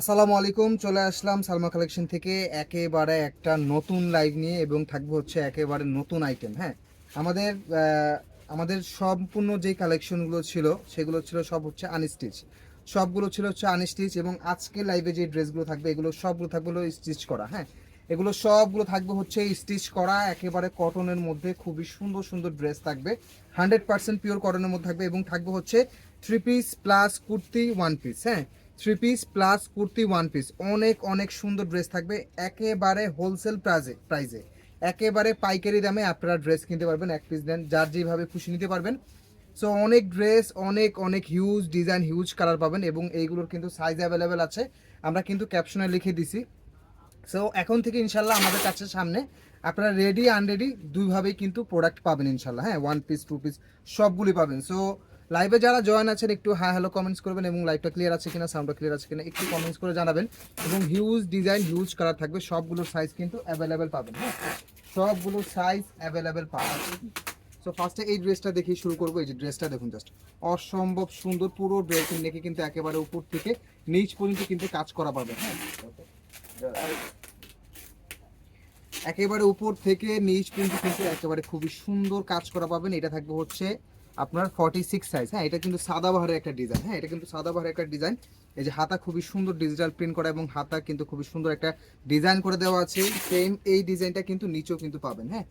আসসালামু আলাইকুম, চলে আসলাম সালমা কালেকশন থেকে একেবারে একটা নতুন লাইভ নিয়ে এবং থাকবে হচ্ছে একেবারে নতুন আইটেম হ্যাঁ? আমাদের আমাদের সম্পূর্ণ যে কালেকশনগুলো ছিল, সেগুলো ছিল সব হচ্ছে আনস্টিচ সবগুলো ছিল হচ্ছে আনস্টিচ এবং আজকে লাইভে যে ড্রেসগুলো থাকবে, এগুলো সবগুলো থাকবে হলো স্টিচ করা হ্যাঁ? এগুলো সবগুলো থাকবে হচ্ছে স্টিচ করা, একেবারে কটনের মধ্যে খুবই সুন্দর সুন্দর ড্রেস থাকবে। হান্ড্রেড পার্সেন্ট পিওর কটনের মধ্যে থাকবে এবং থাকবে হচ্ছে three piece plus kurti one piece হ্যাঁ? Three piece plus kurti one piece অনেক অনেক সুন্দর ড্রেস থাকবে। একেবারে হোলসেল প্রাইজে প্রাইজে একেবারে পাইকারি দামে আপনারা ড্রেস কিনতে পারবেন, এক পিস দেন যার যেভাবে খুশি নিতে পারবেন। সো অনেক ড্রেস অনেক অনেক হিউজ ডিজাইন হিউজ কালার পাবেন এবং এইগুলোর কিন্তু সাইজ অ্যাভেলেবেল আছে। আমরা কিন্তু ক্যাপশনে লিখে দিছি। সো এখন থেকে ইনশাল্লাহ আমাদের কাছে সামনে আপনারা রেডি আনরেডি দুইভাবেই কিন্তু প্রোডাক্ট পাবেন ইনশাল্লাহ। হ্যাঁ ওয়ান পিস টু পিস সবগুলি পাবেন। সো লাইভে যারা জয়েন আছেন, একটু হ্যাঁ হ্যালো কমেন্টস করবেন এবং লাইভটা ক্লিয়ার আছে কিনা সাউন্ডটা ক্লিয়ার আছে কিনা, একটু কমেন্টস করে জানাবেন এবং হিউজ ডিজাইন হিউজ কালার থাকবে সবগুলোর সাইজ কিন্তু অ্যাভেলেবেল পাবেন হ্যাঁ? সাইজ অ্যাভেলেবেল পাবেন। সো ফার্স্টে এই ড্রেসটা দেখে শুরু করব, এই যে ড্রেসটা দেখুন জাস্ট অসম্ভব সুন্দর, পুরো ড্রেসিং নেকে কিন্তু একেবারে উপর থেকে নিচ পর্যন্ত কিন্তু কাজ করা পাবে হ্যাঁ? একেবারে উপর থেকে নিচ পর্যন্ত কিন্তু একেবারে খুবই সুন্দর কাজ করা পাবেন। এটা থাকবে হচ্ছে আপনার ফর্টি সিক্স সাইজ হ্যাঁ এটা কিন্তু সাদাবাহারের একটা ডিজাইন হ্যাঁ এটা কিন্তু সাদাবাহারের একটা ডিজাইন এই যে হাতা খুবই সুন্দর ডিজিটাল প্রিন্ট করা এবং হাতা কিন্তু খুবই সুন্দর একটা ডিজাইন করে দেওয়া আছে। সেম এই ডিজাইনটা কিন্তু নিচেও কিন্তু পাবেন। হ্যাঁ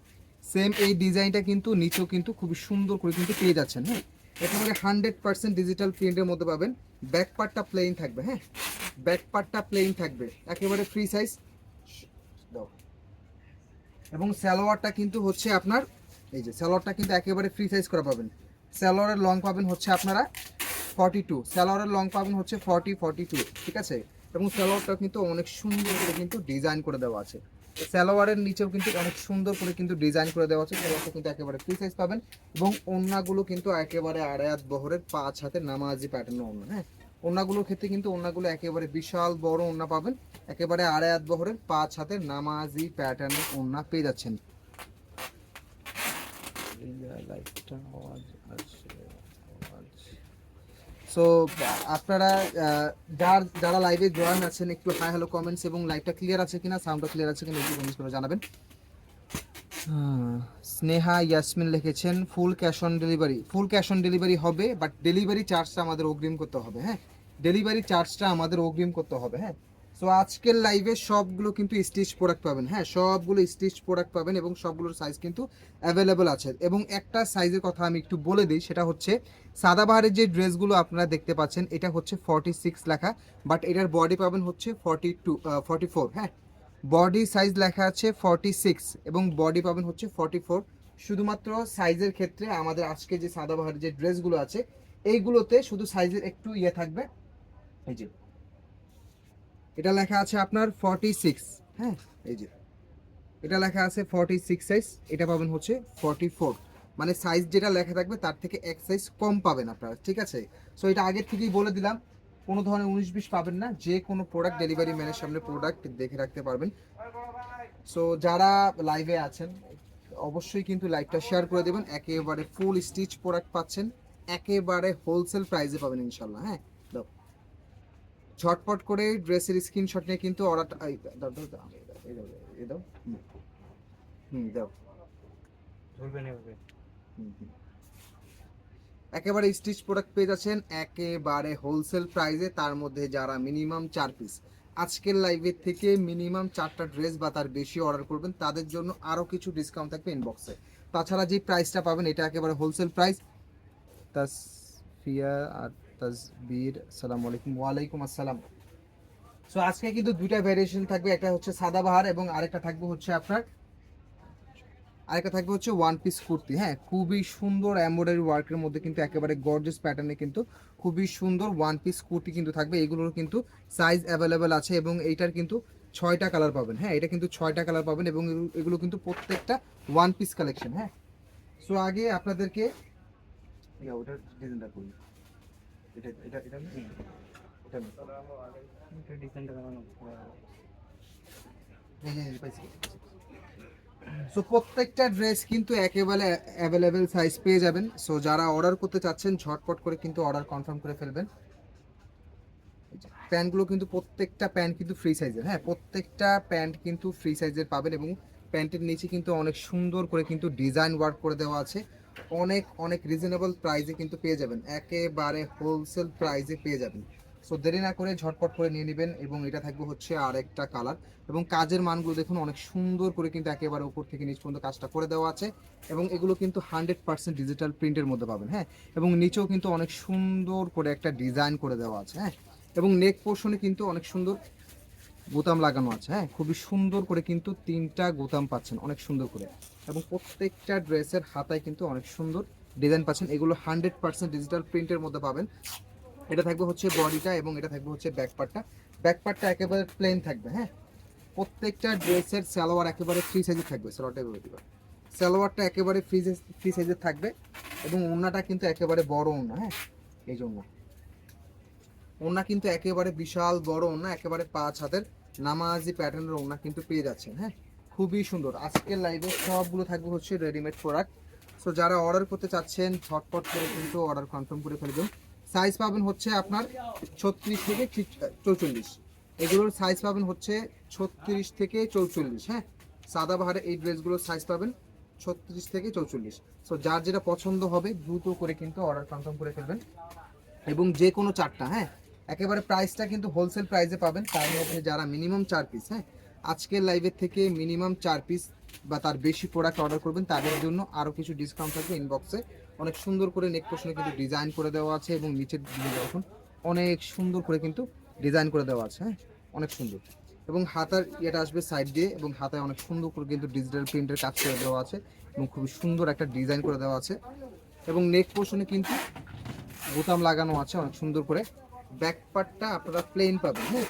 সেম এই ডিজাইনটা কিন্তু নিচেও কিন্তু খুবই সুন্দর করে কিন্তু পেয়ে যাচ্ছেন। হ্যাঁ একেবারে হান্ড্রেড পার্সেন্ট ডিজিটাল প্রিন্টের মধ্যে পাবেন। ব্যাক পার্টটা প্লেন থাকবে। হ্যাঁ ব্যাক পার্টটা প্লেন থাকবে। একেবারে ফ্রি সাইজ এবং সালোয়ারটা কিন্তু হচ্ছে আপনার, এই যে সালোয়ারটা কিন্তু একেবারে ফ্রি সাইজ করা পাবেন। সালোয়ারের লং পাবেন হচ্ছে আপনারা ফর্টি টু সালোয়ারের লং পাবেন হচ্ছে ফর্টি ফর্টি টু ঠিক আছে? এবং স্যালোয়ারটা কিন্তু অনেক সুন্দর করে কিন্তু ডিজাইন করে দেওয়া আছে। সালোয়ারের নিচেও কিন্তু অনেক সুন্দর করে কিন্তু ডিজাইন করে দেওয়া আছে। সালোয়ারটা কিন্তু একেবারে ফ্রি সাইজ পাবেন এবং ওন্নাগুলো কিন্তু একেবারে আড়ায়াত বহরের পাঁচ হাতে নামাজি প্যাটার্নের ওন্না হ্যাঁ? ওন্নাগুলোর ক্ষেত্রে কিন্তু ওন্নাগুলো একেবারে বিশাল বড় ওন্না পাবেন। একেবারে আড়ায়াত বহরের পাঁচ হাতের নামাজি প্যাটার্নের ওন্না পেয়ে যাচ্ছেন। সো আপনারা যার, যারা লাইভে জয়েন আছেন, একটু হাই হ্যালো কমেন্টস এবং লাইভটা ক্লিয়ার আছে কিনা সাউন্ডটা ক্লিয়ার আছে কিনা, একটু কমেন্টস করে জানাবেন। স্নেহা ইয়াসমিন লিখেছেন full cash on delivery full cash on delivery হবে বাট ডেলিভারি চার্জটা আমাদের অগ্রিম করতে হবে হ্যাঁ? ডেলিভারি চার্জটা আমাদের অগ্রিম করতে হবে হ্যাঁ? সো আজকের লাইভে সবগুলো কিন্তু স্টিচ প্রোডাক্ট পাবেন। হ্যাঁ সবগুলো স্টিচ প্রোডাক্ট পাবেন এবং সবগুলোর সাইজ কিন্তু অ্যাভেলেবল আছে। এবং একটা সাইজের কথা আমি একটু বলে দিই, সেটা হচ্ছে সাদাবাহারের যে ড্রেসগুলো আপনারা দেখতে পাচ্ছেন, এটা হচ্ছে ফর্টি সিক্স লেখা বাট এটার বডি পাবেন হচ্ছে ফর্টি টু ফর্টি ফোর হ্যাঁ? বডি সাইজ লেখা আছে ফর্টি সিক্স এবং বডি পাবেন হচ্ছে ফর্টি ফোর শুধুমাত্র সাইজের ক্ষেত্রে আমাদের আজকে যে সাদাবাহারের যে ড্রেসগুলো আছে, এইগুলোতে শুধু সাইজের একটু ইয়ে থাকবে। এই যে এটা লেখা আছে আপনার ফর্টি সিক্স হ্যাঁ? এই যে। এটা লেখা আছে ফর্টি সিক্স সাইজ এটা পাবেন হচ্ছে ফর্টি ফোর মানে সাইজ যেটা লেখা থাকবে, তার থেকে এক সাইজ কম পাবেন আপনারা, ঠিক আছে? সো এটা আগের থেকেই বলে দিলাম, কোনো ধরনের উনিশ বিশ পাবেন না, যে কোনো প্রোডাক্ট ডেলিভারি ম্যানের সামনে প্রোডাক্ট দেখে রাখতে পারবেন। সো যারা লাইভে আছেন, অবশ্যই কিন্তু লাইভটা শেয়ার করে দেবেন, একেবারে ফুল স্টিচ প্রোডাক্ট পাচ্ছেন, একেবারে হোলসেল প্রাইসে পাবেন ইনশাল্লাহ হ্যাঁ? ঝটপট করে ড্রেসের স্ক্রিনশট নিয়ে কিন্তু অর্ডারটা দাও দাও দাও দাও। হুম। দাও। একেবারে স্টিচ প্রোডাক্ট পেয়ে যাচ্ছেন একেবারে হোলসেল প্রাইসে তার মধ্যে যারা মিনিমাম চার পিস আজকের লাইভের থেকে মিনিমাম চারটা ড্রেস বা তার বেশি অর্ডার করবেন তাদের জন্য আরও কিছু ডিসকাউন্ট থাকবে ইনবক্সে তাছাড়া যে প্রাইসটা পাবেন এটা একেবারে হোলসেল প্রাইস তাসফিয়া আর তাজবির, আসসালামু আলাইকুম। ওয়ালাইকুম আসসালাম। সো আজকে কিন্তু দুইটা ভ্যারিয়েশন থাকবে। একটা হচ্ছে সাদাবাহার এবং আরেকটা থাকবে হচ্ছে আপনার, আরেকটা থাকবে হচ্ছে ওয়ান পিস কুর্তি। হ্যাঁ খুবই সুন্দর এমব্রয়ডারি ওয়ার্কের মধ্যে কিন্তু একেবারে গর্জিয়াস প্যাটার্নে কিন্তু খুবই সুন্দর ওয়ান পিস কুর্তি কিন্তু থাকবে। এগুলোর কিন্তু সাইজ অ্যাভেলেবেল আছে এবং এইটার কিন্তু ছয়টা কালার পাবেন। হ্যাঁ এটা কিন্তু ছয়টা কালার পাবেন এবং এগুলো- এগুলো কিন্তু প্রত্যেকটা ওয়ান পিস কালেকশন হ্যাঁ সো আগে আপনাদেরকে ওটার ডিজাইনটা করি। এটা এটা এটা না? এটা না। সো প্রত্যেকটা ড্রেস কিন্তু একেবারে অ্যাভেলেবেল সাইজ পেয়ে যাবেন সো যারা অর্ডার করতে চাচ্ছেন ঝটপট করে কিন্তু অর্ডার কনফার্ম করে ফেলবেন। প্যান্টগুলো কিন্তু প্রত্যেকটা প্যান্ট কিন্তু ফ্রি সাইজের হ্যাঁ প্রত্যেকটা প্যান্ট কিন্তু ফ্রি সাইজের পাবেন এবং প্যান্টের নিচে কিন্তু অনেক সুন্দর করে কিন্তু ডিজাইন ওয়ার্ক করে দেওয়া আছে অনেক অনেক রিজনেবল প্রাইসে কিন্তু পেয়ে যাবেন। একেবারে হোলসেল প্রাইসে পেয়ে যাবেন। সো দেরি না করে ঝটপট করে নিয়ে নেবেন এবং এটা থাকবে হচ্ছে আরেকটা কালার এবং কাজের মানগুলো দেখুন, অনেক সুন্দর করে কিন্তু একেবারে উপর থেকে নিচ পর্যন্ত কাজটা করে দেওয়া আছে এবং এগুলো কিন্তু হান্ড্রেড পার্সেন্ট ডিজিটাল প্রিন্টের মধ্যে পাবেন হ্যাঁ? এবং নিচেও কিন্তু অনেক সুন্দর করে একটা ডিজাইন করে দেওয়া আছে হ্যাঁ? এবং নেক পোর্শনে কিন্তু অনেক সুন্দর বোতাম লাগানো আছে হ্যাঁ? খুবই সুন্দর করে কিন্তু তিনটা বোতাম পাচ্ছেন, অনেক সুন্দর করে। এবং প্রত্যেকটা ড্রেসের হাতায় কিন্তু অনেক সুন্দর ডিজাইন পাচ্ছেন। এগুলো হান্ড্রেড পার্সেন্ট ডিজিটাল প্রিন্টের মধ্যে পাবেন। এটা থাকবে হচ্ছে বডিটা এবং এটা থাকবে হচ্ছে ব্যাক পার্টটা ব্যাক পার্টটা একেবারে প্লেন থাকবে হ্যাঁ? প্রত্যেকটা ড্রেসের সালোয়ার একেবারে ফ্রি সাইজে থাকবে, সালোয়ারটা দিবা। সালোয়ারটা একেবারে ফ্রি ফ্রি সাইজে থাকবে এবং ওড়নাটা কিন্তু একেবারে বড় ওড়না হ্যাঁ? এই জন্য ওড়না কিন্তু একেবারে বিশাল বড় ওড়না একেবারে পাঁচ হাতের নামাজি প্যাটার্নের ওড়না কিন্তু পেয়ে যাচ্ছেন হ্যাঁ? খুবই সুন্দর। আজকের লাইভে সবগুলো থাকবে হচ্ছে রেডিমেড প্রোডাক্ট সো যারা অর্ডার করতে চাচ্ছেন, ঝটপট করে কিন্তু অর্ডার কনফার্ম করে ফেলবেন। সাইজ পাবেন হচ্ছে আপনার ছত্রিশ থেকে চৌচল্লিশ। এগুলোর সাইজ পাবেন হচ্ছে ছত্রিশ থেকে চৌচল্লিশ হ্যাঁ? সাদাবাহারে এই ড্রেসগুলোর সাইজ পাবেন ছত্রিশ থেকে চৌচল্লিশ। সো যার যেটা পছন্দ হবে, দ্রুত করে কিন্তু অর্ডার কনফার্ম করে ফেলবেন। এবং যে কোনো চারটা হ্যাঁ? একেবারে প্রাইসটা কিন্তু হোলসেল প্রাইসে পাবেন, তার মধ্যে যারা মিনিমাম চার পিস হ্যাঁ? আজকের লাইভের থেকে মিনিমাম চার পিস বা তার বেশি প্রোডাক্ট অর্ডার করবেন, তাদের জন্য আরও কিছু ডিসকাউন্ট থাকবে ইনবক্সে অনেক সুন্দর করে নেক পোর্শনে কিন্তু ডিজাইন করে দেওয়া আছে এবং নিচের দেখুন, অনেক সুন্দর করে কিন্তু ডিজাইন করে দেওয়া আছে হ্যাঁ? অনেক সুন্দর। এবং হাতার ইয়েটা আসবে সাইড দিয়ে এবং হাতায় অনেক সুন্দর করে কিন্তু ডিজিটাল প্রিন্টের কাজ করে দেওয়া আছে এবং খুবই সুন্দর একটা ডিজাইন করে দেওয়া আছে। এবং নেক পোর্শনে কিন্তু বোতাম লাগানো আছে অনেক সুন্দর করে। ব্যাক পার্টটা আপনারা প্লেন পাবেন হ্যাঁ?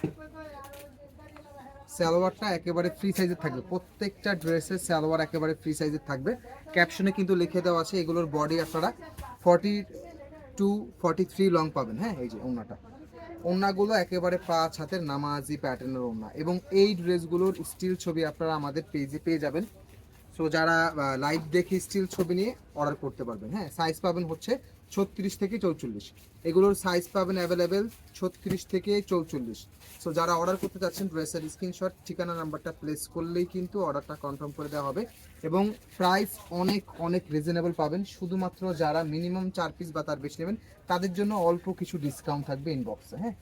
সালোয়ারটা একেবারে ফ্রি সাইজের থাকবে। প্রত্যেকটা ড্রেসের সালোয়ার একেবারে ফ্রি সাইজের থাকবে। ক্যাপশনে কিন্তু লিখে দেওয়া আছে, এগুলোর বডি আপনারা forty two forty three long পাবেন হ্যাঁ? এই যে ওনাটা ওনাগুলো একেবারে পাঁচ হাতের নামাজি প্যাটার্নের ওনা এবং এই ড্রেসগুলোর স্টিল ছবি আপনারা আমাদের পেজে পেয়ে যাবেন। সো যারা লাইভ দেখে স্টিল ছবি নিয়ে অর্ডার করতে পারবেন হ্যাঁ? সাইজ পাবেন হচ্ছে ছত্রিশ থেকে চৌচল্লিশ। এগুলোর সাইজ পাবেন অ্যাভেলেবেল ছত্রিশ থেকে চৌচল্লিশ। সো যারা অর্ডার করতে চাচ্ছেন ড্রেসের স্ক্রিনশট ঠিকানা নাম্বারটা প্লেস করলেই কিন্তু অর্ডারটা কনফার্ম করে দেওয়া হবে এবং প্রাইস অনেক অনেক রিজনেবল পাবেন। শুধুমাত্র যারা মিনিমাম চার পিস বা তার বেশি নেবেন, তাদের জন্য অল্প কিছু ডিসকাউন্ট থাকবে ইনবক্সে হ্যাঁ?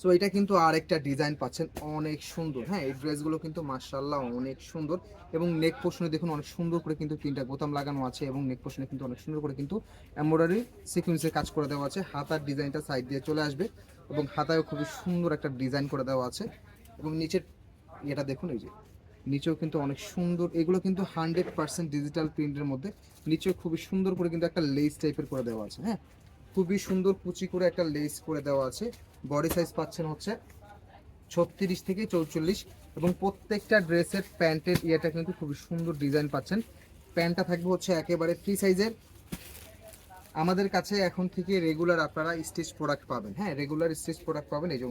সো এটা কিন্তু আরেকটা ডিজাইন পাচ্ছেন, অনেক সুন্দর। হ্যাঁ এই ড্রেসগুলো কিন্তু মার্শাল্লাহ অনেক সুন্দর। এবং নেক পোর্শনে দেখুন, অনেক সুন্দর করে কিন্তু তিনটা বোতাম লাগানো আছে এবং নেক পোর্শনে কিন্তু অনেক সুন্দর করে কিন্তু এমব্রয়ডারি সিকুয়েন্সের কাজ করে দেওয়া আছে। হাতার ডিজাইনটা সাইড দিয়ে চলে আসবে এবং হাতায়ও খুবই সুন্দর একটা ডিজাইন করে দেওয়া আছে। এবং নিচের, এটা দেখুন, এই যে, নিচেও কিন্তু অনেক সুন্দর, এগুলো কিন্তু হান্ড্রেড পার্সেন্ট ডিজিটাল প্রিন্টের মধ্যে। নিচেও খুবই সুন্দর করে কিন্তু একটা লেস টাইপের করে দেওয়া আছে। হ্যাঁ খুবই সুন্দর কুচি করে একটা লেস করে দেওয়া আছে। বডি সাইজ পাচ্ছেন হচ্ছে ছত্রিশ থেকে চৌচল্লিশ এবং প্রত্যেকটা ড্রেসের প্যান্টের ইয়েটা কিন্তু খুবই সুন্দর ডিজাইন পাচ্ছেন। প্যান্টটা থাকবে হচ্ছে একেবারে ফ্রি সাইজের আমাদের কাছে এখন থেকে রেগুলার আপনারা স্টিচ প্রোডাক্ট পাবেন। হ্যাঁ রেগুলার স্টিচ প্রোডাক্ট পাবেন এই যে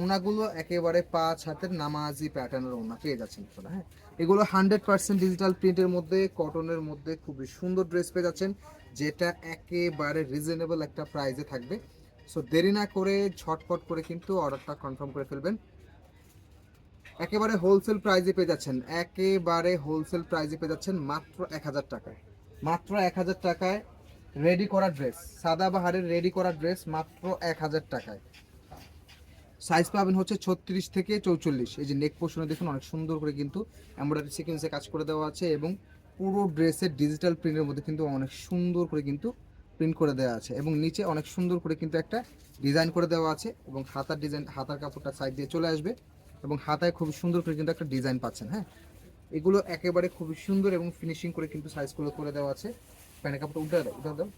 ওনাগুলো একেবারে পাঁচ হাতের নামাজি প্যাটার্নের ওনা পেয়ে যাচ্ছেন আপনারা হ্যাঁ। এগুলো হান্ড্রেড পার্সেন্ট ডিজিটাল প্রিন্টের মধ্যে কটনের মধ্যে খুবই সুন্দর ড্রেস পেয়ে যাচ্ছেন। যেটা একেবারে রিজনেবল একটা প্রাইসে থাকবে। সো দেরি না করে, ঝটপট করে কিন্তু অর্ডারটা কনফার্ম করে ফেলবেন। একেবারে হোলসেল প্রাইজে পেয়ে যাচ্ছেন। একেবারে হোলসেল প্রাইজে পেয়ে যাচ্ছেন মাত্র এক হাজার টাকায়। মাত্র এক হাজার টাকায় রেডি করা ড্রেস সাদা বাহারের রেডি করা ড্রেস মাত্র এক হাজার টাকায়। সাইজ পাবেন হচ্ছে ছত্রিশ থেকে চৌচল্লিশ। এই যে নেক পোর্শনে দেখুন, অনেক সুন্দর করে কিন্তু এমব্রয়ডারি সিকোয়েন্সে কাজ করে দেওয়া আছে এবং পুরো ড্রেসের ডিজিটাল প্রিন্টের মধ্যে কিন্তু অনেক সুন্দর করে কিন্তু প্রিন্ট করে দেওয়া আছে এবং নিচে অনেক সুন্দর করে কিন্তু একটা ডিজাইন করে দেওয়া আছে এবং হাতার ডিজাইন হাতার কাপড়টা সাইড দিয়ে চলে আসবে এবং হাতায় খুব সুন্দর করে কিন্তু একটা ডিজাইন পাচ্ছেন হ্যাঁ? এগুলো একেবারে খুবই সুন্দর এবং ফিনিশিং করে কিন্তু সাইজগুলো করে দেওয়া আছে। প্যান্টের কাপড়টা উল্টে দাও উল্টে দাও।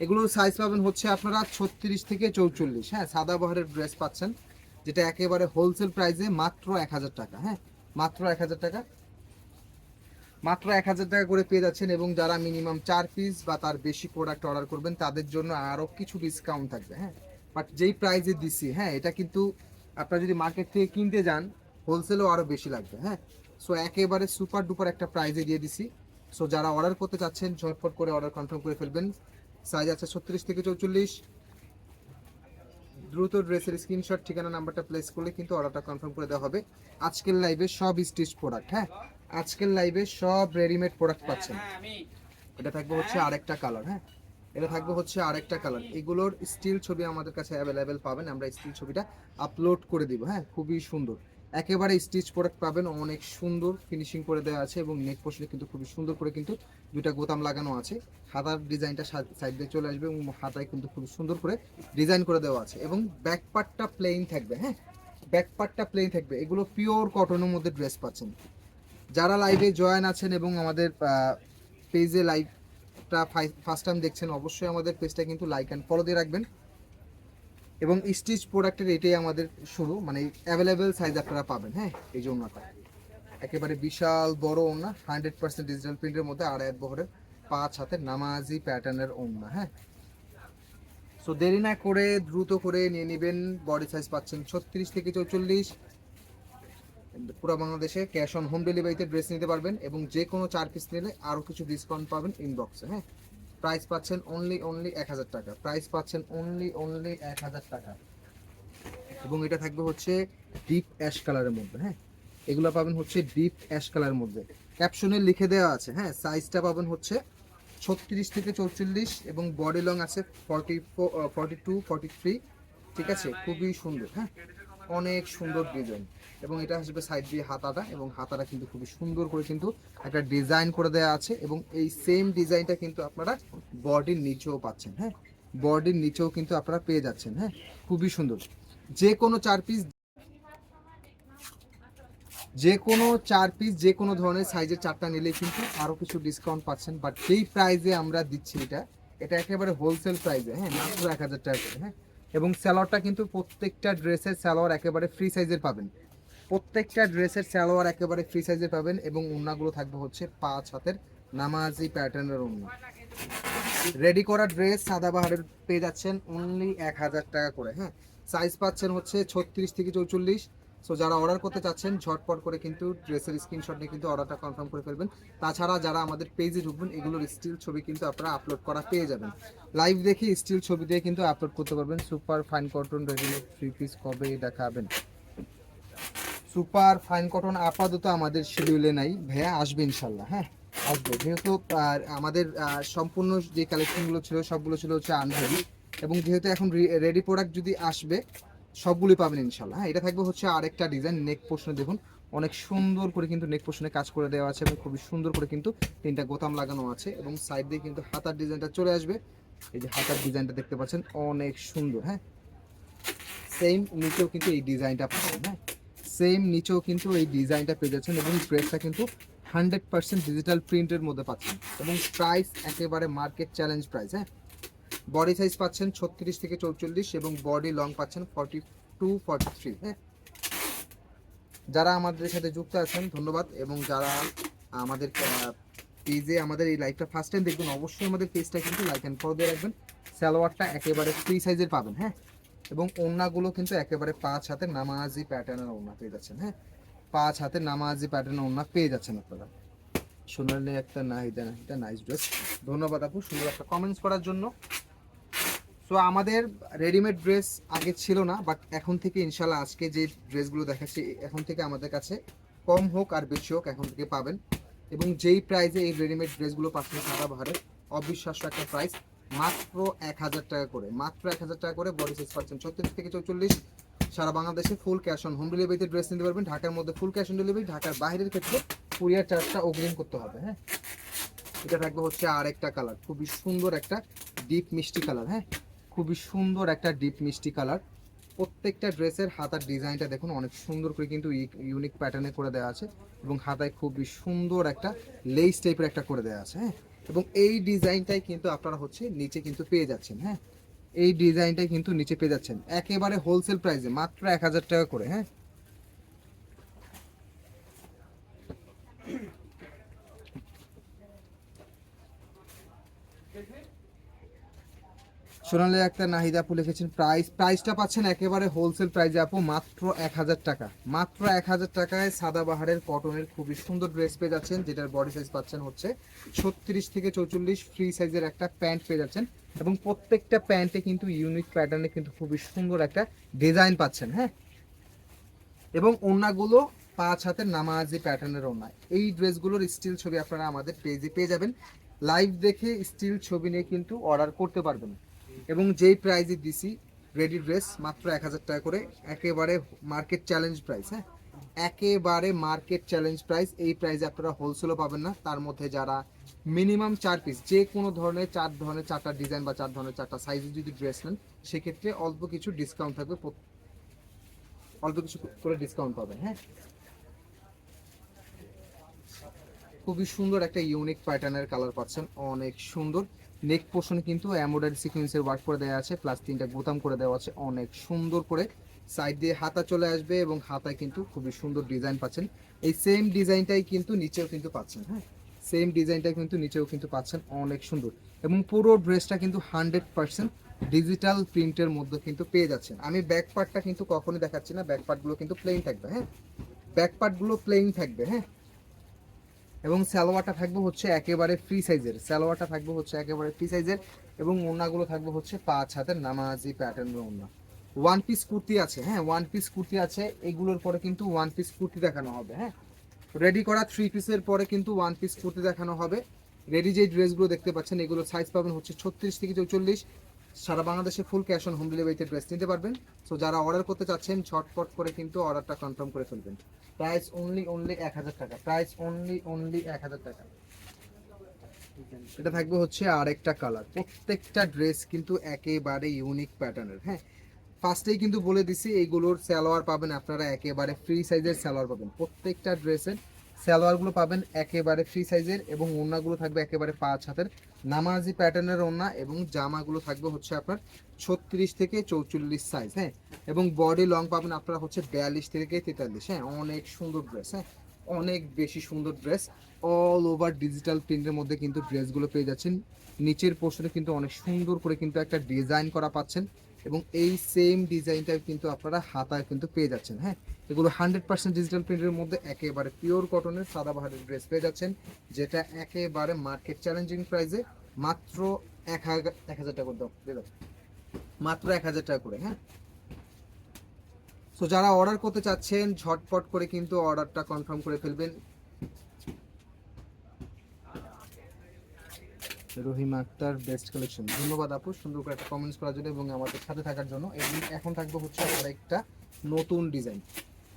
এগুলোর সাইজ পাবেন হচ্ছে আপনারা ছত্রিশ থেকে চৌচল্লিশ হ্যাঁ? সাদা বাহারের ড্রেস পাচ্ছেন। যেটা একেবারে হোলসেল প্রাইসে মাত্র এক হাজার টাকা হ্যাঁ? মাত্র এক হাজার টাকা। মাত্র এক হাজার টাকা করে পেয়ে যাচ্ছেন এবং যারা মিনিমাম চার পিস বা তার বেশি প্রোডাক্ট অর্ডার করবেন, তাদের জন্য আরও কিছু ডিসকাউন্ট থাকবে হ্যাঁ? বাট যেই প্রাইসে দিছি হ্যাঁ এটা কিন্তু আপনারা যদি মার্কেট থেকে কিনতে যান হোলসেলও আরও বেশি লাগবে হ্যাঁ? সো একেবারে সুপার ডুপার একটা প্রাইজে দিয়ে দিছি সো যারা অর্ডার করতে চাচ্ছেন, ঝটপট করে অর্ডার কনফার্ম করে ফেলবেন। সাইজ আছে ছত্রিশ থেকে চৌচল্লিশ। দ্রুত ড্রেসের স্ক্রিনশট ঠিকানা নাম্বারটা প্লেস করলে কিন্তু অর্ডারটা কনফার্ম করে দেওয়া হবে। আজকের লাইভে সব স্টিচ প্রোডাক্ট হ্যাঁ? আজকের লাইভে সব রেডিমেড প্রোডাক্ট পাচ্ছেন। এটা থাকবে হচ্ছে আরেকটা কালার হ্যাঁ? এটা থাকবে হচ্ছে আরেকটা কালার এগুলোর স্টিল ছবি আমাদের কাছে অ্যাভেলেবেল পাবেন আমরা স্টিল ছবিটা আপলোড করে দিব হ্যাঁ? খুবই সুন্দর। একেবারে স্টিচ প্রোডাক্ট পাবেন, অনেক সুন্দর ফিনিশিং করে দেওয়া আছে এবং নেক পোর্শনে কিন্তু খুবই সুন্দর করে কিন্তু দুইটা বোতাম লাগানো আছে। হাতার ডিজাইনটা সাইড দিয়ে চলে আসবে এবং হাতায় কিন্তু খুব সুন্দর করে ডিজাইন করে দেওয়া আছে এবং ব্যাক পার্টটা প্লেন থাকবে হ্যাঁ? ব্যাক পার্টটা প্লেন থাকবে। এগুলো পিওর কটনের মধ্যে ড্রেস পাচ্ছেন। যারা লাইভে জয়েন আছেন এবং আমাদের পেজে লাইভটা ফার্স্ট টাইম দেখছেন, অবশ্যই আমাদের পেজটা কিন্তু লাইক অ্যান্ড ফলো দিয়ে রাখবেন। এবং স্টিচ প্রোডাক্টের এটাই আমাদের শুরু মানে অ্যাভেলেবেল সাইজ আপনারা পাবেন হ্যাঁ? এই যে ওনাটা একেবারে বিশাল, বড় ওনা হান্ড্রেড পার্সেন্ট ডিজিটাল প্রিন্টের মধ্যে আড়াই বহরের পাঁচ হাতের নামাজি প্যাটার্নের ওনা হ্যাঁ? সো দেরি না করে, দ্রুত করে নিয়ে নেবেন বডি সাইজ পাচ্ছেন ছত্রিশ থেকে চৌচল্লিশ। পুরো বাংলাদেশে ক্যাশ অন হোম ডেলিভারিতে ড্রেস নিতে পারবেন এবং যে কোনো চার পিস নিলে আরও কিছু ডিসকাউন্ট পাবেন ইনবক্সে হ্যাঁ? প্রাইস পাচ্ছেন অনলি অনলি এক হাজার টাকা। প্রাইস পাচ্ছেন অনলি অনলি এক হাজার টাকা। এবং এটা থাকবে হচ্ছে ডিপ অ্যাশ কালারের মধ্যে হ্যাঁ? এগুলো পাবেন হচ্ছে ডিপ অ্যাশ কালারের মধ্যে। ক্যাপশনে লিখে দেওয়া আছে হ্যাঁ? সাইজটা পাবেন হচ্ছে ছত্রিশ থেকে চৌচল্লিশ এবং বডি লং আছে forty four forty two forty three ঠিক আছে? খুবই সুন্দর হ্যাঁ? অনেক সুন্দর ডিজাইন এবং এটা আসবে সাইড দিয়ে হাতাটা, এবং হাতাটা কিন্তু খুবই সুন্দর করে কিন্তু একটা ডিজাইন করে দেওয়া আছে, এবং এই সেম ডিজাইনটা কিন্তু আপনারা বডির নিচেও পাচ্ছেন হ্যাঁ? বডির নিচেও কিন্তু আপনারা পেয়ে যাচ্ছেন হ্যাঁ? খুবই সুন্দর। যে কোনো চার পিস যে কোনো চার পিস যে কোনো ধরনের সাইজের চারটা নিলে কিন্তু আরও কিছু ডিসকাউন্ট পাচ্ছেন বাট যেই প্রাইজে আমরা দিচ্ছি এটা। এটা একেবারে হোলসেল প্রাইসে হ্যাঁ? মাত্র এক হাজার টাকা হ্যাঁ? এবং স্যালোয়ারটা কিন্তু প্রত্যেকটা ড্রেসের স্যালোয়ার একেবারে ফ্রি সাইজের পাবেন। প্রত্যেকটা ড্রেসের স্যালোয়ার একেবারে ফ্রি সাইজের পাবেন এবং ওনাগুলো থাকবে হচ্ছে পাঁচ হাতের নামাজি প্যাটার্নের ওড়না। রেডি করা ড্রেস সাদাবাহারের পেয়ে যাচ্ছেন অনলি এক হাজার টাকা করে হ্যাঁ? সাইজ পাচ্ছেন হচ্ছে ছত্রিশ থেকে চৌচল্লিশ। সো যারা অর্ডার করতে চাচ্ছেন, ঝটপট করে কিন্তু ড্রেসের স্ক্রিনশট নিয়ে কিন্তু অর্ডারটা কনফার্ম করে ফেলবেন। তাছাড়া যারা আমাদের পেজে ঢুকবেন, এগুলোর স্টিল ছবি কিন্তু আপনারা আপলোড করা পেয়ে যাবেন। লাইভ দেখে স্টিল ছবি দিয়ে কিন্তু আপলোড করতে পারবেন। Super fine cotton readymade three piece কবে দেখাবেন। সুপার ফাইন কটন আপাতত আমাদের শিডিউলে নাই। ভাইয়া, আসবে ইনশাল্লাহ হ্যাঁ? আসবে। যেহেতু আমাদের সম্পূর্ণ যে কালেকশনগুলো ছিল, সবগুলো ছিল হচ্ছে আনরেডি এবং যেহেতু এখন রেডি প্রোডাক্ট যদি আসবে সবগুলি পাবেন ইনশাল্লাহ হ্যাঁ এটা থাকবে হচ্ছে আরেকটা ডিজাইন নেক পোর্শনে দেখুন। অনেক সুন্দর করে কিন্তু নেক পোর্শনে কাজ করে দেওয়া আছে এবং খুবই সুন্দর করে কিন্তু তিনটা গোতাম লাগানো আছে এবং সাইড দিয়ে কিন্তু হাতার ডিজাইনটা চলে আসবে। এই যে হাতার ডিজাইনটা দেখতে পাচ্ছেন, অনেক সুন্দর হ্যাঁ। সেম নিচেও কিন্তু এই ডিজাইনটা পাবেন হ্যাঁ। সেম নিচেও কিন্তু এই ডিজাইনটা পেয়ে যাচ্ছেন এবং ড্রেসটা কিন্তু হান্ড্রেড পার্সেন্ট ডিজিটাল প্রিন্টের মধ্যে পাচ্ছেন। এবং প্রাইস একেবারে মার্কেট চ্যালেঞ্জ প্রাইস হ্যাঁ। বডি সাইজ পাচ্ছেন ছত্রিশ থেকে চৌচল্লিশ এবং বডি লং পাচ্ছেন ফর্টি টু ফর্টি থ্রি হ্যাঁ? যারা আমাদের সাথে যুক্ত আছেন, ধন্যবাদ। এবং যারা আমাদের পেজে আমাদের এই লাইভটা ফার্স্ট টাইম দেখবেন, অবশ্যই আমাদের পেজটা কিন্তু লাইক অ্যান্ড ফলো দিয়ে রাখবেন। সালোয়ারটা একেবারে ফ্রি সাইজের পাবেন হ্যাঁ? এবং ওড়নাগুলো কিন্তু একেবারে পাঁচ হাতে নামাজি প্যাটার্নের ওড়না পেয়ে যাচ্ছেন হ্যাঁ? পাঁচ হাতে নামাজি প্যাটার্নের ওড়না পেয়ে যাচ্ছেন আপনারা। সোনালি একটা নাহিদা নাহিদা নাইস ড্রেস ধন্যবাদ আপু, সুন্দর একটা কমেন্টস করার জন্য। সো আমাদের রেডিমেড ড্রেস আগে ছিল না বাট এখন থেকে ইনশাল্লাহ আজকে যে ড্রেসগুলো দেখাচ্ছি, এখন থেকে আমাদের কাছে কম হোক আর বেশি হোক এখন থেকে পাবেন। এবং যেই প্রাইসে এই রেডিমেড ড্রেসগুলো পাচ্ছেন সারা বাহারে, অবিশ্বাস্য একটা প্রাইস মাত্র এক হাজার টাকা করে। মাত্র এক হাজার টাকা করে বডি সাইজ পাচ্ছেন ছত্রিশ থেকে চৌচল্লিশ। সারা বাংলাদেশে ফুল ক্যাশ অন হোম ডেলিভারিতে ড্রেস নিতে পারবেন। ঢাকার মধ্যে ফুল ক্যাশ অন ডেলিভারি ঢাকার বাইরের ক্ষেত্রে কুরিয়ার চার্জটা অগ্রিম করতে হবে হ্যাঁ? এটা থাকবে হচ্ছে আর একটা কালার খুবই সুন্দর একটা ডিপ মিষ্টি কালার হ্যাঁ? খুবই সুন্দর একটা ডিপ মিষ্টি কালার প্রত্যেকটা ড্রেসের হাতার ডিজাইনটা দেখুন, অনেক সুন্দর করে কিন্তু ইউনিক প্যাটার্নে করে দেওয়া আছে এবং হাতায় খুবই সুন্দর একটা লেস টাইপের একটা করে দেওয়া আছে হ্যাঁ? এবং এই ডিজাইনটাই কিন্তু আপনারা হচ্ছে নিচে কিন্তু পেয়ে যাচ্ছেন হ্যাঁ? এই ডিজাইনটাই কিন্তু নিচে পেয়ে যাচ্ছেন। একেবারে হোলসেল প্রাইসে মাত্র এক হাজার টাকা করে হ্যাঁ? সোনালী আক্তার নাহিদা আপু লিখেছেন, প্রাইস প্রাইসটা পাচ্ছেন একেবারে হোলসেল প্রাইসে আপু মাত্র এক হাজার টাকা। মাত্র এক হাজার টাকায় সাদাবাহারের কটনের খুবই সুন্দর ড্রেস পেয়ে যাচ্ছেন, যেটার বডি সাইজ পাচ্ছেন হচ্ছে ছত্রিশ থেকে চৌচল্লিশ ফ্রি সাইজের একটা প্যান্ট পেয়ে যাচ্ছেন এবং প্রত্যেকটা প্যান্টে কিন্তু ইউনিক প্যাটার্নে কিন্তু খুবই সুন্দর একটা ডিজাইন পাচ্ছেন হ্যাঁ? এবং ওড়নাগুলো পাঁচ হাতের নামাজি প্যাটার্নের ওড়না এই ড্রেসগুলোর স্টিল ছবি আপনারা আমাদের পেজে পেয়ে যাবেন। লাইভ দেখে স্টিল ছবি নিয়ে কিন্তু অর্ডার করতে পারবেন। এবং যেই প্রাইজে দিছি রেডি ড্রেস মাত্র এক হাজার টাকা করে, একেবারে মার্কেট চ্যালেঞ্জ প্রাইস হ্যাঁ? একেবারে মার্কেট চ্যালেঞ্জ প্রাইস এই প্রাইসে আপনারা হোলসেলও পাবেন না। তার মধ্যে যারা মিনিমাম চার পিস যে কোনো ধরনের চার ধরনের, চারটা ডিজাইন বা চার ধরনের, চারটা সাইজে যদি ড্রেস নেন, সেক্ষেত্রে অল্প কিছু ডিসকাউন্ট থাকবে অল্প কিছু করে ডিসকাউন্ট পাবেন হ্যাঁ? খুবই সুন্দর একটা ইউনিক প্যাটার্নের কালার পাচ্ছেন, অনেক সুন্দর। নেক পোর্শনে কিন্তু এমব্রয়ডারি সিকোয়েন্সের ওয়ার্ক করে দেওয়া আছে প্লাস তিনটা বোতাম করে দেওয়া আছে, অনেক সুন্দর করে। সাইড দিয়ে হাতা চলে আসবে এবং হাতায় কিন্তু খুবই সুন্দর ডিজাইন পাচ্ছেন। এই সেম ডিজাইনটাই কিন্তু নিচেও কিন্তু পাচ্ছেন হ্যাঁ? সেম ডিজাইনটা কিন্তু নিচেও কিন্তু পাচ্ছেন, অনেক সুন্দর। এবং পুরো ড্রেসটা কিন্তু হান্ড্রেড পার্সেন্ট ডিজিটাল প্রিন্টের মধ্যে কিন্তু পেয়ে যাচ্ছেন। আমি ব্যাক পার্টটা কিন্তু কখনোই দেখাচ্ছি না ব্যাক পার্টগুলো কিন্তু প্লেন থাকবে হ্যাঁ? ব্যাক পার্টগুলো প্লেন থাকবে হ্যাঁ? এবং সালোয়ারটা থাকবে হচ্ছে একেবারে ফ্রি সাইজের সালোয়ারটা থাকবে হচ্ছে একেবারে ফ্রি সাইজের এবং ওড়নাগুলো থাকবে হচ্ছে পাঁচ হাতের নামাজি প্যাটার্নের ওড়না। ওয়ান পিস কুর্তি আছে হ্যাঁ ওয়ান পিস কুর্তি আছে, এগুলোর পরে কিন্তু ওয়ান পিস কুর্তি দেখানো হবে হ্যাঁ। রেডি করা থ্রি পিসের পরে কিন্তু ওয়ান পিস কুর্তি দেখানো হবে। রেডি যে ড্রেসগুলো দেখতে পাচ্ছেন এগুলো সাইজ পাবেন হচ্ছে ছত্রিশ থেকে চৌচল্লিশ। সারা বাংলাদেশে ফুল ক্যাশ অন হোম ডেলিভারিতে ড্রেস নিতে পারবেন। সো যারা অর্ডার করতে চাচ্ছেন, ঝটপট করে কিন্তু অর্ডারটা কনফার্ম করে ফেলবেন। প্রাইস অনলি অনলি এক হাজার টাকা। প্রাইস অনলি অনলি এক হাজার টাকা। এটা থাকবে হচ্ছে আরেকটা কালার প্রত্যেকটা ড্রেস কিন্তু একেবারে ইউনিক প্যাটার্নের হ্যাঁ? ফার্স্টেই কিন্তু বলে দিছি, এইগুলোর সালোয়ার পাবেন আপনারা একেবারে ফ্রি সাইজের সালোয়ার পাবেন। প্রত্যেকটা ড্রেসের সালোয়ারগুলো পাবেন একেবারে ফ্রি সাইজের এবং ওড়নাগুলো থাকবে একেবারে পাঁচ হাতের। নামাজি প্যাটার্নের ওড়না এবং জামাগুলো থাকবে হচ্ছে আপনার ছত্রিশ থেকে চৌচল্লিশ সাইজ হ্যাঁ? এবং বডি লং পাবেন আপনারা হচ্ছে বিয়াল্লিশ থেকে তেতাল্লিশ হ্যাঁ? অনেক সুন্দর ড্রেস হ্যাঁ? অনেক বেশি সুন্দর ড্রেস অল ওভার ডিজিটাল প্রিন্টের মধ্যে কিন্তু ড্রেসগুলো পেয়ে যাচ্ছেন। নিচের পোর্শনে কিন্তু অনেক সুন্দর করে কিন্তু একটা ডিজাইন করা পাচ্ছেন। এবং এই সেম ডিজাইনটা কিন্তু আপনারা হাতায় কিন্তু পেয়ে যাচ্ছেন হ্যাঁ? এগুলো হান্ড্রেড পার্সেন্ট ডিজিটাল প্রিন্টের মধ্যে একেবারে পিওর কটনের সাদা বাহারের ড্রেস পেয়ে যাচ্ছেন, যেটা একেবারে মার্কেট চ্যালেঞ্জিং প্রাইসে মাত্র এক হাজার এক হাজার টাকা দাও, দিয়ে মাত্র এক হাজার টাকা করে হ্যাঁ? সো যারা অর্ডার করতে চাচ্ছেন, ঝটপট করে কিন্তু অর্ডারটা কনফার্ম করে ফেলবেন। রহিম আক্তার বেস্ট কালেকশন ধন্যবাদ আপু, সুন্দর করে একটা কমেন্টস করার জন্য এবং আমাদের সাথে থাকার জন্য। এবং এখন থাকবে হচ্ছে আরেকটা নতুন ডিজাইন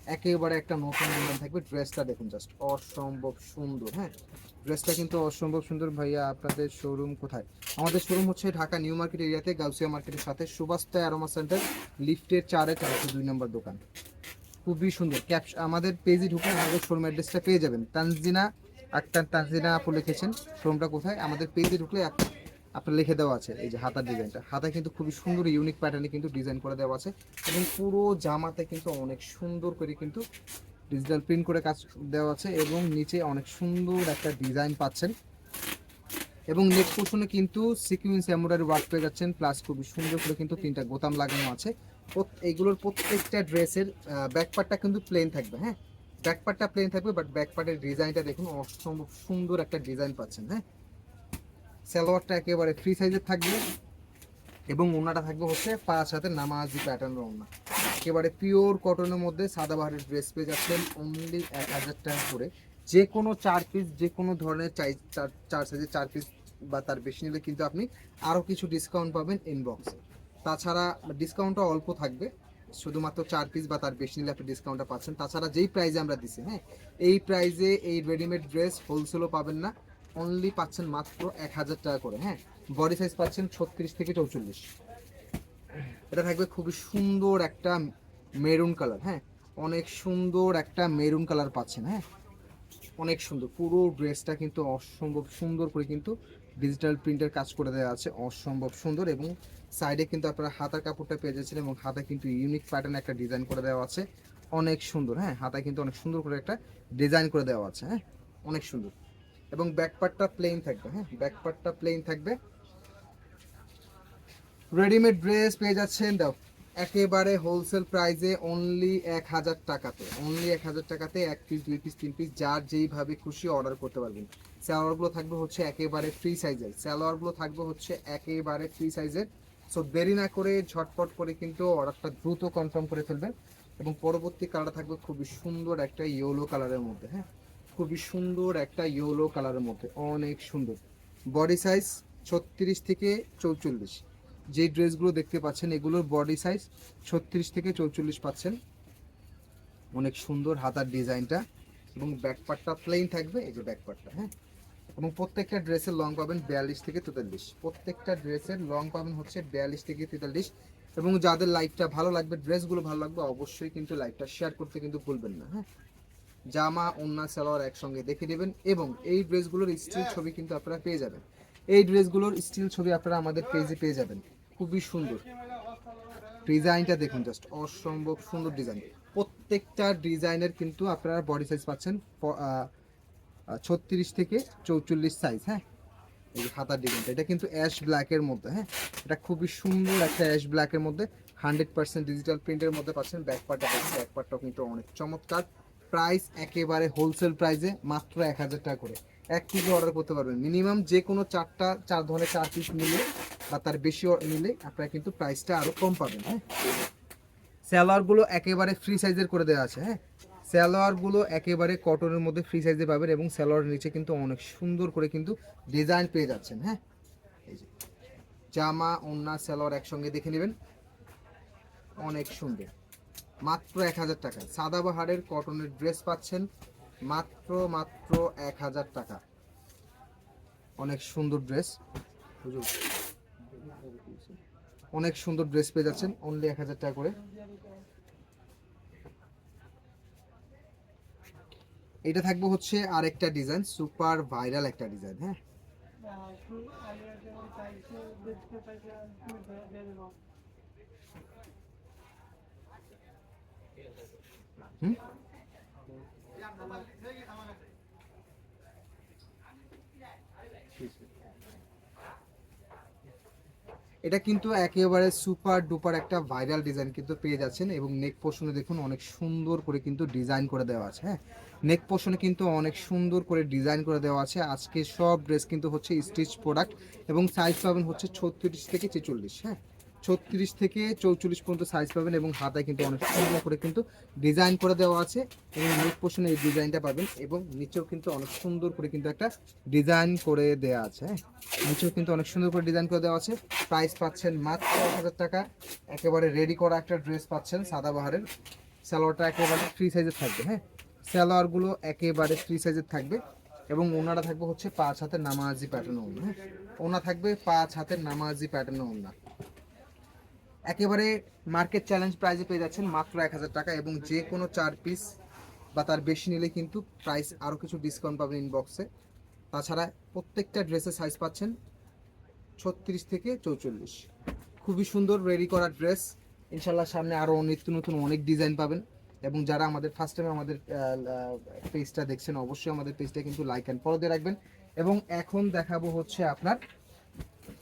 একেবারে একটা নতুন ডিজাইন থাকবে। ড্রেসটা দেখুন জাস্ট অসম্ভব সুন্দর হ্যাঁ? ড্রেসটা কিন্তু অসম্ভব সুন্দর। ভাইয়া, আপনাদের শোরুম কোথায়? আমাদের শোরুম হচ্ছে ঢাকা নিউ মার্কেট এরিয়াতে, গাউসিয়া মার্কেটের সাথে সুবাস্তা অ্যারোমা সেন্টার লিফটের চারে চারশো দুই নম্বর দোকান। খুবই সুন্দর। ক্যাপশ আমাদের পেজে ঢুকে আমাদের শোরুম অ্যাড্রেসটা পেয়ে যাবেন। তানজিনা আক্তার তানজিনা আপু লিখেছেন শোরুমটা কোথায়? আমাদের পেজে ঢুকলে আপনার লিখে দেওয়া আছে, এই যে হাতার ডিজাইনটা হাতায় কিন্তু খুবই সুন্দর ইউনিক প্যাটার্নে কিন্তু ডিজাইন করে দেওয়া আছে এবং পুরো জামাতে কিন্তু অনেক সুন্দর করে কিন্তু ডিজিটাল প্রিন্ট করে কাজ দেওয়া আছে এবং নিচে অনেক সুন্দর একটা ডিজাইন পাচ্ছেন। এবং নেক পোর্শনে কিন্তু সিকুয়েন্স এমব্রয়ডারি ওয়ার্ক পেয়ে যাচ্ছেন প্লাস খুবই সুন্দর করে কিন্তু তিনটা গোতাম লাগানো আছে। এইগুলোর প্রত্যেকটা ড্রেসের ব্যাকপার্টটা কিন্তু প্লেন থাকবে হ্যাঁ? ব্যাকপার্টটা প্লেন থাকবে বাট ব্যাকপার্টের ডিজাইনটা দেখুন, অসম্ভব সুন্দর একটা ডিজাইন পাচ্ছেন হ্যাঁ? সালোয়ারটা একেবারে ফ্রি সাইজের থাকবে, এবং ওনাটা থাকবে হচ্ছে পাঁচ হাতে নামাজি প্যাটার্নের ওনা একেবারে পিওর কটনের মধ্যে সাদাবাহারের ড্রেস পেয়ে যাচ্ছেন অনলি এক হাজার টাকা করে। যে কোনো চার পিস যে কোনো ধরনের চাই চার চার সাইজের চার পিস বা তার বেশি নিলে কিন্তু আপনি আরও কিছু ডিসকাউন্ট পাবেন ইনবক্সে তাছাড়া ডিসকাউন্টটা অল্প থাকবে শুধুমাত্র চার পিস বা তার বেশি নিলে আপনি ডিসকাউন্টটা পাচ্ছেন। তাছাড়া যেই প্রাইজে আমরা দিছি হ্যাঁ এই প্রাইজে এই রেডিমেড ড্রেস হোলসেলও পাবেন না অনলি পাচ্ছেন মাত্র এক হাজার টাকা করে হ্যাঁ। বডি সাইজ পাচ্ছেন ছত্রিশ থেকে চৌচল্লিশ। এটা থাকবে খুবই সুন্দর একটা মেরুন কালার হ্যাঁ। অনেক সুন্দর একটা মেরুন কালার পাচ্ছেন হ্যাঁ। অনেক সুন্দর, পুরো ড্রেসটা কিন্তু অসম্ভব সুন্দর করে কিন্তু ডিজিটাল প্রিন্টের কাজ করে দেওয়া আছে, অসম্ভব সুন্দর এবং সাইডে কিন্তু আপনারা হাতার কাপড়টা পেয়ে যাচ্ছেন এবং হাতা কিন্তু ইউনিক প্যাটার্ন একটা ডিজাইন করে দেওয়া আছে। অনেক সুন্দর হ্যাঁ হাতা কিন্তু অনেক সুন্দর করে একটা ডিজাইন করে দেওয়া আছে হ্যাঁ অনেক সুন্দর। এবং ব্যাক পার্টটা প্লেন থাকবে হ্যাঁ ব্যাক পার্টটা প্লেন থাকবে। রেডিমেড ড্রেস পেয়ে যাচ্ছেন দাও একেবারে হোলসেল প্রাইসে অনলি এক হাজার টাকাতে অনলি এক হাজার টাকাতে এক পিস দুই পিস তিন পিস যার যেইভাবে খুশি অর্ডার করতে পারবেন। স্যালোয়ারগুলো থাকবে হচ্ছে একেবারে ফ্রি সাইজের স্যালোয়ারগুলো থাকবে হচ্ছে একেবারে ফ্রি সাইজের সো দেরি না করে ঝটপট করে কিন্তু অর্ডারটা দ্রুত কনফার্ম করে ফেলবেন এবং পরবর্তী কালারটা থাকবে খুবই সুন্দর একটা ইয়েলো কালারের মধ্যে হ্যাঁ? খুবই সুন্দর একটা ইয়েলো কালারের মধ্যে, অনেক সুন্দর। বডি সাইজ ছত্রিশ থেকে চৌচল্লিশ। যে ড্রেসগুলো দেখতে পাচ্ছেন, এগুলোর বডি সাইজ ছত্রিশ থেকে চৌচল্লিশ পাচ্ছেন। অনেক সুন্দর হাতার ডিজাইনটা এবং ব্যাকপার্টটা প্লেন থাকবে, এই যে ব্যাকপার্টটা হ্যাঁ? এবং প্রত্যেকটা ড্রেসের লং পাবেন বিয়াল্লিশ থেকে তেতাল্লিশ। প্রত্যেকটা ড্রেসের লং পাবেন হচ্ছে বিয়াল্লিশ থেকে তেতাল্লিশ। এবং যাদের লাইফটা ভালো লাগবে ড্রেসগুলো ভালো লাগবে, অবশ্যই কিন্তু লাইফটা শেয়ার করতে কিন্তু ভুলবেন না হ্যাঁ? জামা, ওন্না, সালোয়ার একসঙ্গে দেখে দেবেন এবং এই ড্রেসগুলোর স্টিল ছবি কিন্তু আপনারা পেয়ে যাবেন। এই ড্রেসগুলোর স্টিল ছবি আপনারা আমাদের পেজে পেয়ে যাবেন। খুবই সুন্দর। ডিজাইনটা দেখুন জাস্ট অসম্ভব সুন্দর ডিজাইন। প্রত্যেকটা ডিজাইনের কিন্তু আপনারা বডি সাইজ পাচ্ছেন ছত্রিশ থেকে চৌচল্লিশ সাইজ হ্যাঁ? এই যে হাতার ডিজাইনটা এটা কিন্তু অ্যাশ ব্ল্যাকের মধ্যে হ্যাঁ? এটা খুবই সুন্দর একটা অ্যাশ ব্ল্যাকের মধ্যে হান্ড্রেড পার্সেন্ট ডিজিটাল প্রিন্টের মধ্যে পাচ্ছেন। ব্যাক পার্টটা পাচ্ছেন ব্যাক পার্টটাও কিন্তু অনেক চমৎকার। প্রাইস একেবারে হোলসেল প্রাইসে মাত্র এক হাজার টাকা করে। এক কেজি অর্ডার করতে পারবেন। মিনিমাম যে কোনো চারটা, চার ধরনের, চার পিস নিলে বা তার বেশি নিলে আপনারা কিন্তু প্রাইসটা আরও কম পাবেন হ্যাঁ? স্যালোয়ারগুলো একেবারে ফ্রি সাইজের করে দেওয়া আছে হ্যাঁ? স্যালোয়ারগুলো একেবারে কটনের মধ্যে ফ্রি সাইজে পাবেন এবং স্যালোয়ারের নিচে কিন্তু অনেক সুন্দর করে কিন্তু ডিজাইন পেয়ে যাচ্ছেন হ্যাঁ? জামা, ওন্না স্যালোয়ার একসঙ্গে দেখে নেবেন। অনেক সুন্দর। মাত্র এক হাজার টাকা। সাদাবাহারের কটনের ড্রেস পাচ্ছেন মাত্র মাত্র এক হাজার টাকা। অনেক সুন্দর ড্রেস অনেক সুন্দর ড্রেস পেয়ে যাচ্ছেন। অনলি এক হাজার টাকা করে। এটা থাকবে হচ্ছে আরেকটা ডিজাইন, সুপার ভাইরাল একটা ডিজাইন হ্যাঁ? এটা কিন্তু একেবারে সুপার ডুপার একটা ভাইরাল ডিজাইন কিন্তু পেয়ে যাচ্ছেন এবং নেক পোর্শনে দেখুন অনেক সুন্দর করে কিন্তু ডিজাইন করে দেওয়া আছে হ্যাঁ? নেক পোর্শনে কিন্তু অনেক সুন্দর করে ডিজাইন করে দেওয়া আছে। আজকে সব ড্রেস কিন্তু হচ্ছে স্টিচ প্রোডাক্ট এবং সাইজ পাবেন হচ্ছে ছত্রিশ থেকে ছেচল্লিশ হ্যাঁ? ছত্রিশ থেকে চৌচল্লিশ পর্যন্ত সাইজ পাবেন এবং হাতায় কিন্তু অনেক সুন্দর করে কিন্তু ডিজাইন করে দেওয়া আছে এবং নেক পোর্শনে এই ডিজাইনটা পাবেন এবং নিচেও কিন্তু অনেক সুন্দর করে কিন্তু একটা ডিজাইন করে দেওয়া আছে হ্যাঁ? নিচেও কিন্তু অনেক সুন্দর করে ডিজাইন করে দেওয়া আছে। প্রাইস পাচ্ছেন মাত্র এক হাজার টাকা। একেবারে রেডি করা একটা ড্রেস পাচ্ছেন সাদাবাহারের সালোয়ারটা একেবারে ফ্রি সাইজের থাকবে হ্যাঁ? সালোয়ারগুলো একেবারে ফ্রি সাইজের থাকবে এবং ওনারা থাকবে হচ্ছে পাঁচ হাতের নামাজি প্যাটার্ন ওনা ওনা থাকবে পাঁচ হাতের নামাজি প্যাটার্ন ওনা একেবারে মার্কেট চ্যালেঞ্জ প্রাইসে পেয়ে যাচ্ছেন মাত্র এক হাজার টাকা এবং যে কোনো চার পিস বা তার বেশি নিলে কিন্তু প্রাইস আরও কিছু ডিসকাউন্ট পাবেন ইনবক্সে তাছাড়া প্রত্যেকটা ড্রেসের সাইজ পাচ্ছেন ছত্রিশ থেকে চৌচল্লিশ। খুবই সুন্দর রেডি করা ড্রেস ইনশাল্লাহ সামনে আরও নিত্য নতুন অনেক ডিজাইন পাবেন। এবং যারা আমাদের ফার্স্ট টাইম আমাদের পেজটা দেখছেন, অবশ্যই আমাদের পেজটা কিন্তু লাইক অ্যান্ড ফলো দিয়ে রাখবেন। এবং এখন দেখাবো হচ্ছে আপনার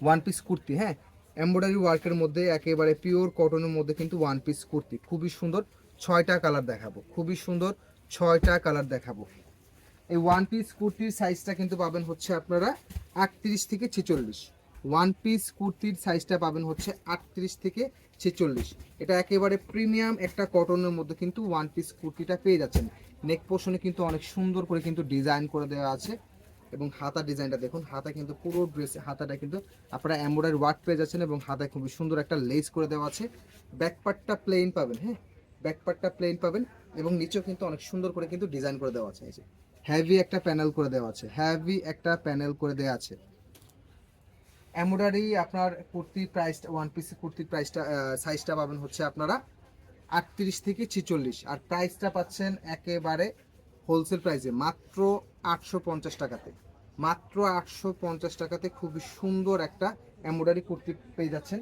ওয়ান পিস কুর্তি হ্যাঁ? এমব্রয়ডারি ওয়ার্কের মধ্যে একেবারে পিওর কটনের মধ্যে কিন্তু ওয়ান পিস কুর্তি। খুবই সুন্দর। ছয়টা কালার দেখাবো। খুবই সুন্দর ছয়টা কালার দেখাবো। এই ওয়ান পিস কুর্তির সাইজটা কিন্তু পাবেন হচ্ছে আপনারা আটত্রিশ থেকে ছেচল্লিশ। ওয়ান পিস কুর্তির সাইজটা পাবেন হচ্ছে আটত্রিশ থেকে ছেচল্লিশ। এটা একেবারে প্রিমিয়াম একটা কটনের মধ্যে কিন্তু ওয়ান পিস কুর্তিটা পেয়ে যাচ্ছেন। নেক পোর্শনে কিন্তু অনেক সুন্দর করে কিন্তু ডিজাইন করে দেওয়া আছে। এবং হাতা ডিজাইনটা দেখুন, হাতা কিন্তু পুরো ড্রেস হাতাটা কিন্তু আপনারা এমব্রয়ডারি ওয়ার্ক পেয়ে যাচ্ছেন এবং হাতায় খুবই সুন্দর একটা লেস করে দেওয়া আছে। ব্যাকপার্টটা প্লেন পাবেন হ্যাঁ? ব্যাকপার্টটা প্লেন পাবেন এবং নিচেও কিন্তু অনেক সুন্দর করে কিন্তু ডিজাইন করে দেওয়া আছে। হ্যাভি একটা প্যানেল করে দেওয়া আছে হ্যাভি একটা প্যানেল করে দেওয়া আছে। এমব্রয়ডারি আপনার কুর্তির প্রাইসটা ওয়ান পিস কুর্তির প্রাইসটা সাইজটা পাবেন হচ্ছে আপনারা আটত্রিশ থেকে ছিচল্লিশ। আর প্রাইসটা পাচ্ছেন একেবারে হোলসেল প্রাইসে মাত্র আটশো পঞ্চাশ টাকাতে। মাত্র আটশো পঞ্চাশ টাকাতে খুবই সুন্দর একটা এমব্রয়ডারি কুর্তি পেয়ে যাচ্ছেন।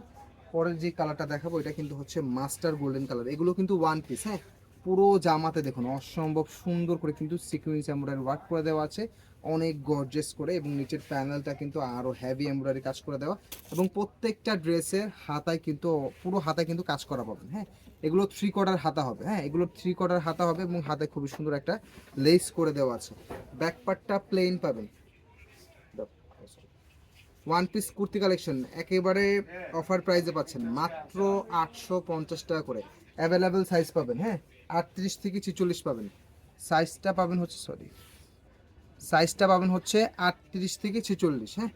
পরের যে কালারটা দেখাবো, এটা কিন্তু হচ্ছে মাস্টার গোল্ডেন কালার এগুলো কিন্তু ওয়ান পিস হ্যাঁ? পুরো জামাতে দেখুন, অসম্ভব সুন্দর করে কিন্তু সিকুয়েন্স এমব্রয়ডারি ওয়ার্ক করে দেওয়া আছে। অনেক গর্জেস করে এবং নিচের প্যানেলটা কিন্তু আরও হেভি এমব্রয়ডারি কাজ করে দেওয়া এবং প্রত্যেকটা ড্রেসের হাতায় কিন্তু, পুরো হাতায় কিন্তু কাজ করা পাবেন হ্যাঁ? এগুলো থ্রি কোয়ার্টার হাতা হবে হ্যাঁ? এগুলো থ্রি কোয়ার্টার হাতা হবে এবং হাতে খুবই সুন্দর একটা লেস করে দেওয়া আছে। ব্যাক পার্টটা প্লেন পাবেন। ওয়ান পিস কুর্তি কালেকশন একেবারে অফার প্রাইসে পাচ্ছেন, মাত্র আটশো পঞ্চাশ টাকা করে। অ্যাভেলেবেল সাইজ পাবেন হ্যাঁ? আটত্রিশ থেকে ছেচল্লিশ পাবেন। সাইজটা পাবেন হচ্ছে সরি সাইজটা পাবেন হচ্ছে আটত্রিশ থেকে ছেচল্লিশ হ্যাঁ?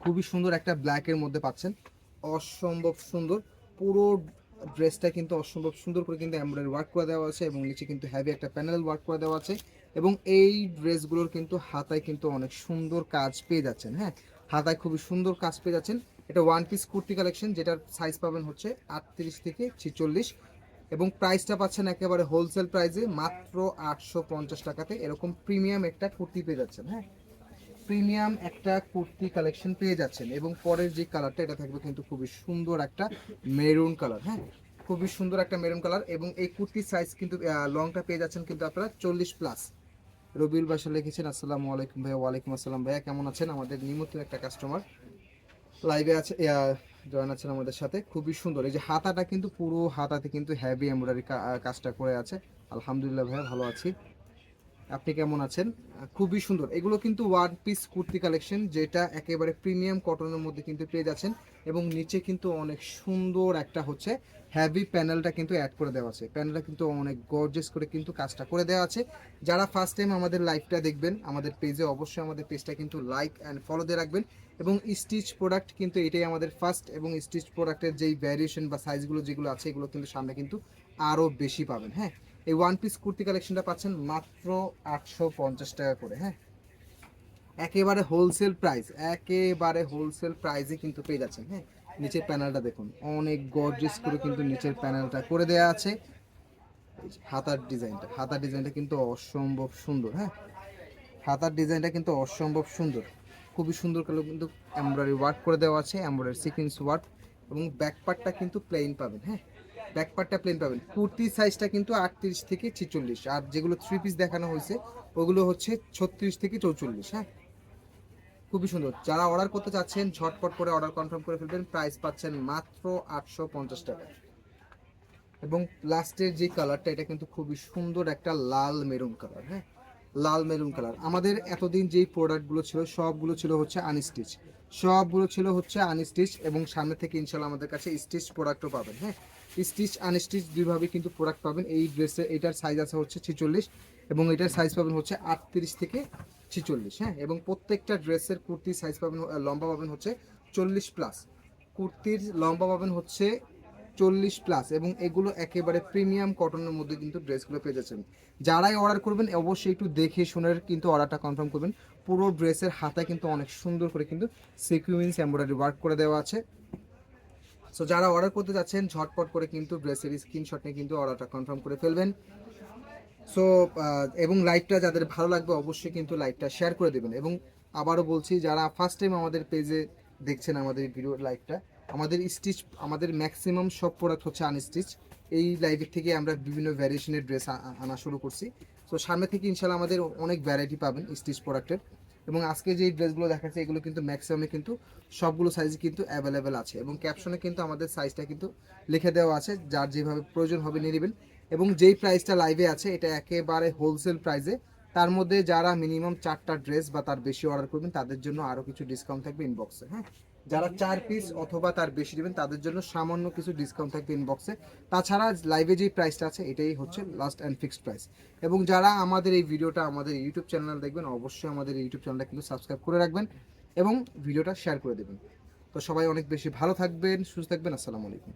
খুবই সুন্দর একটা ব্ল্যাকের মধ্যে পাচ্ছেন। অসম্ভব সুন্দর। পুরো ড্রেসটা কিন্তু অসম্ভব সুন্দর করে কিন্তু এমব্রয়ডারি ওয়ার্ক করে দেওয়া আছে এবং নিচে কিন্তু হ্যাভি একটা প্যানেল ওয়ার্ক করে দেওয়া আছে এবং এই ড্রেসগুলোর কিন্তু হাতায় কিন্তু অনেক সুন্দর কাজ পেয়ে যাচ্ছেন হ্যাঁ? হাতায় খুবই সুন্দর কাজ পেয়ে যাচ্ছেন। এটা ওয়ান পিস কুর্তি কালেকশন যেটার সাইজ পাবেন হচ্ছে আটত্রিশ থেকে ছেচল্লিশ। এবং প্রাইসটা পাচ্ছেন একেবারে হোলসেল প্রাইসে মাত্র আটশো পঞ্চাশ টাকাতে। এরকম প্রিমিয়াম একটা কুর্তি পেয়ে যাচ্ছেন হ্যাঁ? প্রিমিয়াম একটা কুর্তি কালেকশন পেয়ে যাচ্ছেন এবং পরের যে কালারটা এটা থাকবে কিন্তু খুবই সুন্দর একটা মেরুন কালার হ্যাঁ? খুবই সুন্দর একটা মেরুন কালার এবং এই কুর্তির সাইজ কিন্তু লংটা পেয়ে যাচ্ছেন কিন্তু আপনারা চল্লিশ প্লাস রবিউল বাসা লিখেছেন, আসসালামু আলাইকুম ভাইয়া ওয়ালাইকুম আসসালাম ভাইয়া, কেমন আছেন? আমাদের নিয়মিত একটা কাস্টমার লাইভে আছে জয়েন আছেন আমাদের সাথে। খুবই সুন্দর। এই যে হাতাটা কিন্তু পুরো হাতাতে কিন্তু হ্যাভি এমব্রয়ডারি কাজটা করে আছে। আলহামদুলিল্লাহ ভাইয়া, ভালো আছি। আপনি কেমন আছেন? খুবই সুন্দর। এগুলো কিন্তু ওয়ান পিস কুর্তি কালেকশন যেটা একেবারে প্রিমিয়াম কটনের মধ্যে কিন্তু পেয়ে যাচ্ছেন। এবং নিচে কিন্তু অনেক সুন্দর একটা হচ্ছে হ্যাভি প্যানেলটা কিন্তু অ্যাড করে দেওয়া আছে। প্যানেলটা কিন্তু অনেক গর্জেস করে কিন্তু কাজটা করে দেওয়া আছে। যারা ফার্স্ট টাইম আমাদের লাইভটা দেখবেন, আমাদের পেজে অবশ্যই আমাদের পেজটা কিন্তু লাইক অ্যান্ড ফলো দিয়ে রাখবেন এবং স্টিচ প্রোডাক্ট কিন্তু এটাই আমাদের ফার্স্ট এবং স্টিচ প্রোডাক্টের যেই ভ্যারিয়েশন বা সাইজগুলো যেগুলো আছে, এগুলো কিন্তু সামনে কিন্তু আরও বেশি পাবেন হ্যাঁ? এই ওয়ান পিস কুর্তি কালেকশনটা পাচ্ছেন মাত্র আটশো পঞ্চাশ টাকা করে হ্যাঁ? একেবারে হোলসেল প্রাইস একেবারে হোলসেল প্রাইসে কিন্তু পেয়ে যাচ্ছেন হ্যাঁ? নিচের প্যানেলটা দেখুন। অনেক গর্জিয়াস করে কিন্তু নিচের প্যানেলটা করে দেওয়া আছে। হাতার ডিজাইনটা হাতার ডিজাইনটা কিন্তু অসম্ভব সুন্দর হ্যাঁ? হাতার ডিজাইনটা কিন্তু অসম্ভব সুন্দর। খুবই সুন্দর করে কিন্তু এমব্রয়ডারি ওয়ার্ক করে দেওয়া আছে এমব্রয়ডারি সিকোয়েন্স ওয়ার্ক এবং ব্যাক পার্টটা কিন্তু প্লেন পাবেন হ্যাঁ? ব্যাক পার্টটা প্লেন পাবেন। কুর্তির সাইজটা কিন্তু আটত্রিশ থেকে ছেচল্লিশ, আর যেগুলো থ্রি পিস দেখানো হয়েছে, ওগুলো হচ্ছে ছত্রিশ থেকে চৌচল্লিশ হ্যাঁ? খুবই সুন্দর। যারা অর্ডার করতে চাচ্ছেন, ঝটপট করে অর্ডার কনফার্ম করে ফেলবেন। প্রাইস পাচ্ছেন মাত্র আটশো পঞ্চাশ টাকা। এবং লাস্টের যে কালারটা এটা কিন্তু খুবই সুন্দর একটা লাল মেরুন কালার হ্যাঁ? লাল মেরুন কালার আমাদের এতদিন যেই প্রোডাক্টগুলো ছিল, সবগুলো ছিল হচ্ছে আনস্টিচ সবগুলো ছিল হচ্ছে আনস্টিচ এবং সামনে থেকে ইনশাল্লাহ আমাদের কাছে স্টিচ প্রোডাক্টও পাবেন হ্যাঁ? স্টিচ আনস্টিচ দুইভাবে কিন্তু প্রোডাক্ট পাবেন। এই ড্রেসের এটার সাইজ আছে হচ্ছে ছেচল্লিশ এবং এটার সাইজ পাবেন হচ্ছে আটত্রিশ থেকে ছেচল্লিশ হ্যাঁ? এবং প্রত্যেকটা ড্রেসের কুর্তির সাইজ পাবেন লম্বা পাবেন হচ্ছে চল্লিশ প্লাস কুর্তির লম্বা পাবেন হচ্ছে চল্লিশ প্লাস এবং এগুলো একেবারে প্রিমিয়াম কটনের মধ্যে কিন্তু ড্রেসগুলো পেয়ে যাচ্ছেন। যারাই অর্ডার করবেন, অবশ্যই একটু দেখে শুনে কিন্তু অর্ডারটা কনফার্ম করবেন। পুরো ড্রেসের হাতায় কিন্তু অনেক সুন্দর করে কিন্তু সিকুয়েন্স এমব্রয়ডারি ওয়ার্ক করে দেওয়া আছে। সো যারা অর্ডার করতে যাচ্ছেন, ঝটপট করে কিন্তু ড্রেসের স্ক্রিনশট নিয়ে কিন্তু অর্ডারটা কনফার্ম করে ফেলবেন। সো এবং লাইভটা যাদের ভালো লাগবে অবশ্যই কিন্তু লাইভটা শেয়ার করে দেবেন। এবং আবারও বলছি, যারা ফার্স্ট টাইম আমাদের পেজে দেখছেন আমাদের ভিডিও লাইভটা আমাদের স্টিচ আমাদের ম্যাক্সিমাম সব প্রোডাক্ট হচ্ছে আনস্টিচ এই লাইভের থেকে আমরা বিভিন্ন ভ্যারিয়েশনের ড্রেস আনা শুরু করছি। সো সামনে থেকে ইনশাল্লাহ আমাদের অনেক ভ্যারাইটি পাবেন স্টিচ প্রোডাক্টের এবং আজকে যে ড্রেসগুলো দেখাচ্ছে, এগুলো কিন্তু ম্যাক্সিমামে কিন্তু সবগুলো সাইজ কিন্তু অ্যাভেলেবেল আছে। এবং ক্যাপশনে কিন্তু আমাদের সাইজটা কিন্তু লিখে দেওয়া আছে। যার যেভাবে প্রয়োজন হবে নিয়ে নেবেন। এবং যেই প্রাইসটা লাইভে আছে, এটা একেবারে হোলসেল প্রাইসে তার মধ্যে যারা মিনিমাম চারটা ড্রেস বা তার বেশি অর্ডার করবেন, তাদের জন্য আরও কিছু ডিসকাউন্ট থাকবে ইনবক্সে হ্যাঁ? যারা চার পিস অথবা তার বেশি নেবেন, তাদের জন্য সামান্য কিছু ডিসকাউন্ট থাকবে ইনবক্সে তাছাড়া লাইভে যে প্রাইসটা আছে, এটাই হচ্ছে লাস্ট অ্যান্ড ফিক্সড প্রাইস এবং যারা আমাদের এই ভিডিওটা আমাদের ইউটিউব চ্যানেল দেখবেন, অবশ্যই আমাদের ইউটিউব চ্যানেলটা কিন্তু সাবস্ক্রাইব করে রাখবেন এবং ভিডিওটা শেয়ার করে দেবেন। তো সবাই অনেক বেশি ভালো থাকবেন, সুস্থ থাকবেন, আসসালামু আলাইকুম।